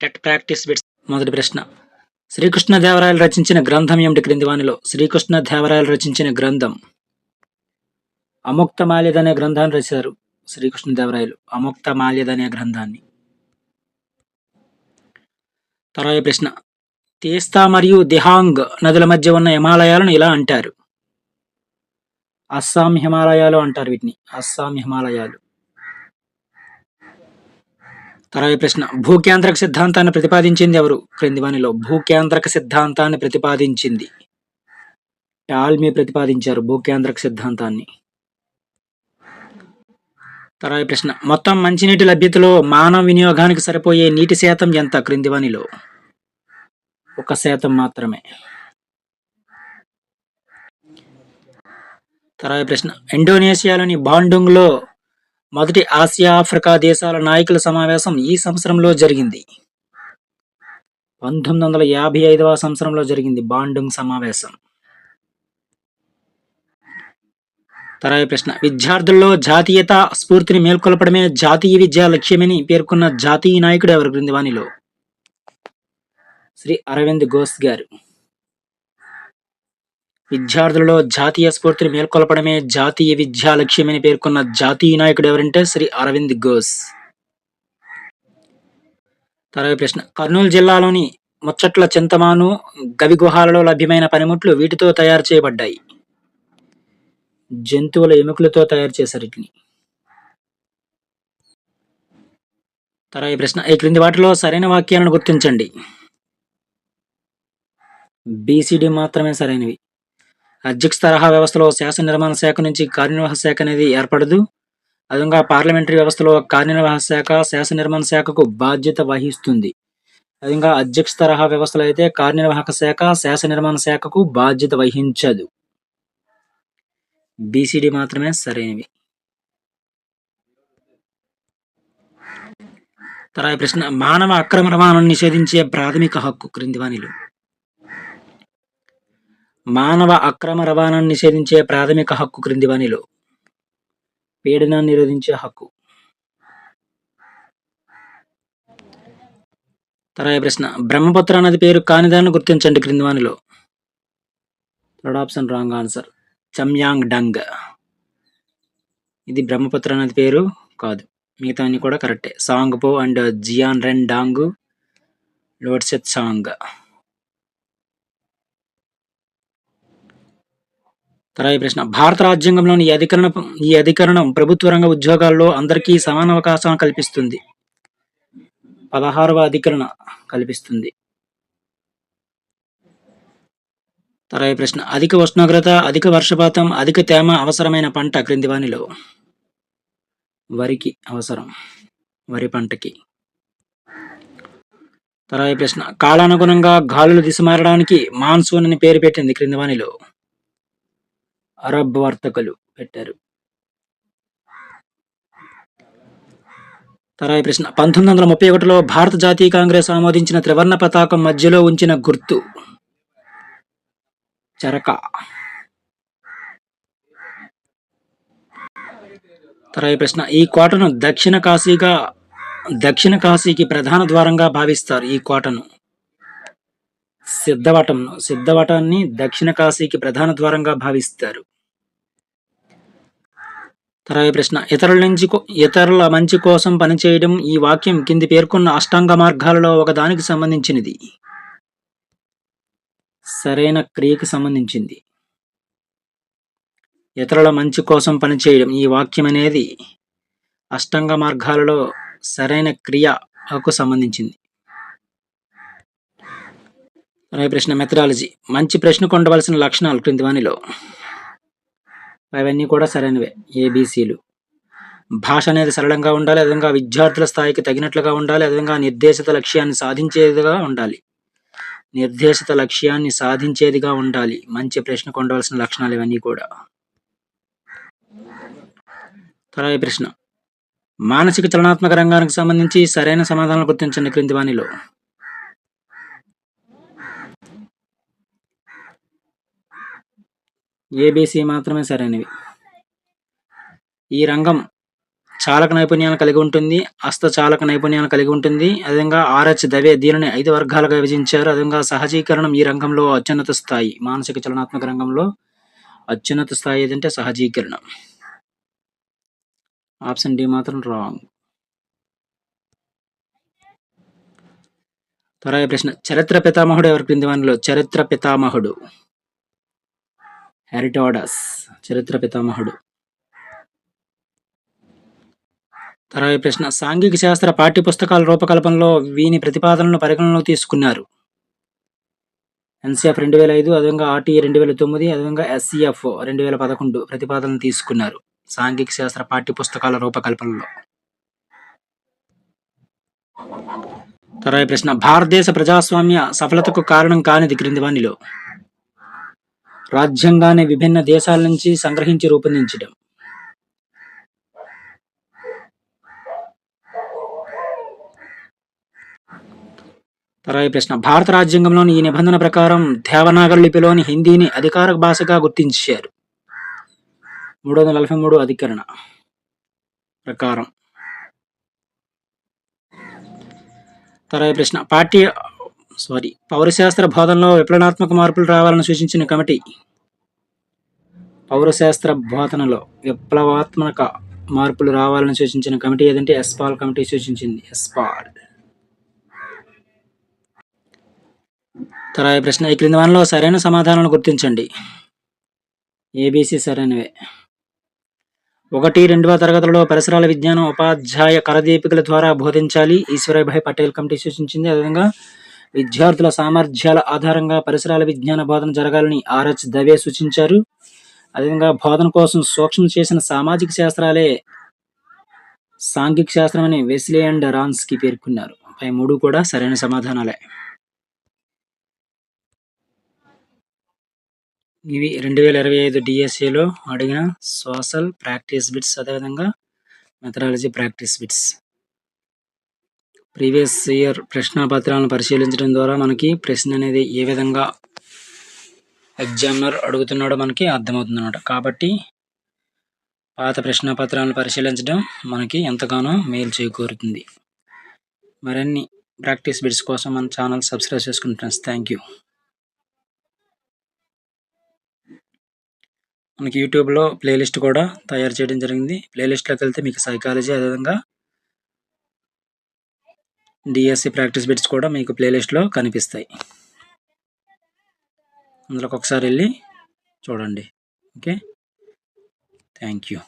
TET practice bits మొదటి ప్రశ్న. శ్రీకృష్ణదేవరాయలు రచించిన గ్రంథం ఏమిటి క్రింది వానిలో శ్రీకృష్ణదేవరాయలు రచించిన గ్రంథం. అముక్త మాల్యద అనే గ్రంథాన్ని రచించారు శ్రీకృష్ణదేవరాయలు అముక్త మాల్యద అనే గ్రంథాన్ని. తర్వాత ప్రశ్న. తీస్తా మరియు దిహాంగ్ నదుల మధ్య ఉన్న హిమాలయాలను ఇలా అంటారు. అస్సాం హిమాలయాలు అంటారు వీటిని. అస్సాం హిమాలయాలు. తర్వాత ప్రశ్న. భూకేంద్రక సిద్ధాంతాన్ని ప్రతిపాదించింది ఎవరు? క్రింది వానిలో భూకేంద్రక సిద్ధాంతాన్ని ప్రతిపాదించింది. టాల్మీ ప్రతిపాదించారు భూకేంద్రక సిద్ధాంతాన్ని. తర్వాత ప్రశ్న. మొత్తం మంచినీటి లభ్యతలో మానవ వినియోగానికి సరిపోయే నీటి శాతం ఎంత? క్రింది వానిలో. ఒక శాతం మాత్రమే. తర్వాత ప్రశ్న. ఇండోనేషియాలోని బాండుంగ్లో మొదటి ఆసియా ఆఫ్రికా దేశాల నాయకుల సమావేశం ఈ సంవత్సరంలో జరిగింది. పంతొమ్మిది వందల యాభై ఐదవ సంవత్సరంలో జరిగింది బాండుంగ్ సమావేశం. తరాయి ప్రశ్న విద్యార్థుల్లో జాతీయత స్ఫూర్తిని మేల్కొల్పడమే జాతీయ విద్యా లక్ష్యమని పేర్కొన్న జాతీయ నాయకుడు ఎవరు? బృందివానిలో శ్రీ అరవింద్ ఘోష్ గారు. విద్యార్థులలో జాతీయ స్ఫూర్తిని మేల్కొల్పడమే జాతీయ విద్యా లక్ష్యమని పేర్కొన్న జాతీయ నాయకుడు ఎవరంటే శ్రీ అరవింద్ ఘోష్. తర్వాత ప్రశ్న. కర్నూలు జిల్లాలోని ముచ్చట్ల చింతమాను గవి గుహాలలో లభ్యమైన పనిముట్లు వీటితో తయారు చేయబడ్డాయి. జంతువుల ఎముకలతో తయారు చేశారు వీటిని. తర్వాత ప్రశ్న. ఈ క్రింది వాటిలో సరైన వాక్యాలను గుర్తించండి. బీసీడీ మాత్రమే సరైనవి. అధ్యక్ష తరహా వ్యవస్థలో శాసన నిర్మాణ శాఖ నుంచి కార్యనిర్వాహక శాఖ అనేది ఏర్పడదు. అదనంగా పార్లమెంటరీ వ్యవస్థలో కార్యనిర్వాహక శాఖ శాసన నిర్మాణ శాఖకు బాధ్యత వహిస్తుంది. అదనంగా అధ్యక్ష తరహా వ్యవస్థలో అయితే కార్యనిర్వాహక శాఖ శాసన నిర్మాణ శాఖకు బాధ్యత వహించదు. బీసీడీ మాత్రమే సరైనవి. తర్వాత ప్రశ్న మానవ అక్రమ రవాణాను నిషేధించే ప్రాథమిక హక్కు క్రింది వానిలో మానవ అక్రమ రవాణాను నిషేధించే ప్రాథమిక హక్కు క్రింది వనిలో పీడనాన్ని నిరోధించే హక్కు. తర్వాత ప్రశ్న. బ్రహ్మపుత్ర నది పేరు కానిదాన్ని గుర్తించండి క్రింది వానిలో థర్డ్ ఆప్షన్ రాంగ్ ఆన్సర్ చమ్యాంగ్ డంగ్. ఇది బ్రహ్మపుత్ర నది పేరు కాదు. మిగతా అన్ని కూడా కరెక్టే. సాంగ్ పో అండ్ జియాన్ రెన్ డాంగ్. లోడ్సెత్ సాంగ్. తర్వాత ప్రశ్న. భారత రాజ్యాంగంలోని ఈ అధికరణ ఈ అధికరణం ప్రభుత్వ రంగ ఉద్యోగాల్లో అందరికీ సమాన అవకాశం కల్పిస్తుంది. పదహారవ అధికరణ కల్పిస్తుంది. తర్వాత ప్రశ్న. అధిక ఉష్ణోగ్రత అధిక వర్షపాతం అధిక తేమ అవసరమైన పంట క్రింది వానిలో. వరికి అవసరం. వరి పంటకి. తర్వాత ప్రశ్న. కాలానుగుణంగా గాలులు దిశ మారడానికి మాన్సూన్ అని పేరు పెట్టింది క్రింది వానిలో. అరబ్ వర్తకులు పెట్టారు. తరాయి ప్రశ్న. పంతొమ్మిది వందల ముప్పై ఒకటిలో భారత జాతీయ కాంగ్రెస్ ఆమోదించిన త్రివర్ణ పతాకం మధ్యలో ఉంచిన గుర్తు. చరక. తరాయి ప్రశ్న. ఈ కోటను దక్షిణ కాశీగా దక్షిణ కాశీకి ప్రధాన ద్వారంగా భావిస్తారు ఈ కోటను. సిద్ధవటం సిద్ధవటాన్ని దక్షిణ కాశీకి ప్రధాన ద్వారంగా భావిస్తారు. తర్వాత ప్రశ్న. ఇతరుల నుంచి ఇతరుల మంచి కోసం పనిచేయడం ఈ వాక్యం కింది పేర్కొన్న అష్టాంగ మార్గాలలో ఒకదానికి సంబంధించినది. సరైన క్రియకి సంబంధించింది. ఇతరుల మంచి కోసం పనిచేయడం ఈ వాక్యం అనేది అష్టాంగ మార్గాలలో సరైన క్రియకు సంబంధించింది. తర్వాత ప్రశ్న మెథడాలజీ. మంచి ప్రశ్నకు ఉండవలసిన లక్షణాలు క్రింది వానిలో అవన్నీ కూడా సరైనవే. ఏబీసీలు భాష అనేది సరళంగా ఉండాలి అదేవిధంగా విద్యార్థుల స్థాయికి తగినట్లుగా ఉండాలి అదేవిధంగా నిర్దేశిత లక్ష్యాన్ని సాధించేదిగా ఉండాలి. నిర్దేశిత లక్ష్యాన్ని సాధించేదిగా ఉండాలి. మంచి ప్రశ్నకు ఉండవలసిన లక్షణాలు ఇవన్నీ కూడా. తర్వాత ప్రశ్న. మానసిక చలనాత్మక రంగానికి సంబంధించి సరైన సమాధానాలు గుర్తించండి క్రింది వానిలో ఏబీసీ మాత్రమే సరైనవి. ఈ రంగం చాలక నైపుణ్యాలను కలిగి ఉంటుంది హస్త చాలక కలిగి ఉంటుంది. అదేవిధంగా ఆర్హెచ్ దవే దీనిని ఐదు వర్గాలుగా విభజించారు. అదేవిధంగా సహజీకరణం ఈ రంగంలో అత్యున్నత స్థాయి మానసిక చలనాత్మక రంగంలో అత్యున్నత స్థాయి ఏదంటే సహజీకరణం. ఆప్షన్ డి మాత్రం రాంగ్. తర్వాత ప్రశ్న. చరిత్ర పితామహుడు ఎవరి? క్రింది వనలో చరిత్ర పితామహుడు. హెరిటాడస్ చరిత్ర పితామహుడు. తర్వాత ప్రశ్న సాంఘిక శాస్త్ర పాఠ్య పుస్తకాల రూపకల్పనలో వీని ప్రతిపాదనలను పరిగణనలో తీసుకున్నారు. ఎన్సిఎఫ్ రెండు వేల ఐదు అదేవిధంగా ఆర్టీఏ రెండు వేల తొమ్మిది అదేవిధంగా ఎస్సీఎఫ్ రెండు వేల పదకొండు ప్రతిపాదనలు తీసుకున్నారు సాంఘిక శాస్త్ర పాఠ్య పుస్తకాల రూపకల్పనలో. తర్వాత ప్రశ్న భారతదేశ ప్రజాస్వామ్య సఫలతకు కారణం కానిది క్రింది వానిలో రాజ్యాంగాన్ని విభిన్న దేశాల నుంచి సంగ్రహించి రూపొందించడం. తర్వాత ప్రశ్న. భారత రాజ్యాంగంలోని ఈ నిబంధన ప్రకారం దేవనాగర్ లిపిలోని హిందీని అధికార భాషగా గుర్తించారు. మూడు వందల నలభై మూడు అధికరణ ప్రకారం. తర్వాత ప్రశ్న. పార్టీ సారీ పౌరశాస్త్ర బోధనలో విప్లవాత్మక మార్పులు రావాలని సూచించిన కమిటీ. పౌరశాస్త్ర బోధనలో విప్లవాత్మక మార్పులు రావాలని సూచించిన కమిటీ ఏదంటే ఎస్పాల్ కమిటీ సూచించింది. ఎస్పాల్ తర్వాత ప్రశ్న ఈ క్రింది వనలో సరైన సమాధానాలను గుర్తించండి. ఏబీసీ సరైనవే. ఒకటి రెండవ తరగతులలో పరిసరాల విజ్ఞానం ఉపాధ్యాయ కరదీపికల ద్వారా బోధించాలి. ఈశ్వరాభాయ్ పటేల్ కమిటీ సూచించింది. అదేవిధంగా విద్యార్థుల సామర్థ్యాల ఆధారంగా పరిసరాల విజ్ఞాన బోధన జరగాలని ఆర్హెచ్ దవే సూచించారు. అదేవిధంగా బోధన కోసం సూక్ష్మం చేసిన సామాజిక శాస్త్రాలే సాంఘిక శాస్త్రం అని వెస్లే అండ్ రాన్స్కి పేర్కొన్నారు. పై మూడు కూడా సరైన సమాధానాలే. ఇవి రెండు వేల ఇరవై ఐదు డిఎస్సిలో అడిగిన సోషల్ ప్రాక్టీస్ బిట్స్ అదేవిధంగా methodology practice bits. Previous year ప్రశ్న పత్రాలను పరిశీలించడం ద్వారా మనకి ప్రశ్న అనేది ఏ విధంగా ఎగ్జామినర్ అడుగుతున్నాడో మనకి అర్థమవుతుంది అనమాట కాబట్టి పాత ప్రశ్న పత్రాలను పరిశీలించడం మనకి ఎంతగానో మేలు చేకూరుతుంది. మరిన్ని ప్రాక్టీస్ బిట్స్ కోసం మన ఛానల్ సబ్స్క్రైబ్ చేసుకుని ఫ్రెండ్స్ థ్యాంక్ యూ మనకి యూట్యూబ్లో ప్లేలిస్ట్ కూడా తయారు చేయడం జరిగింది. ప్లేలిస్ట్లోకి వెళ్తే మీకు సైకాలజీ అదేవిధంగా డిఎస్సి ప్రాక్టీస్ బిట్స్ కూడా మీకు ప్లేలిస్ట్లో కనిపిస్తాయి. అందులోకి ఒకసారి వెళ్ళి చూడండి. Okay thank you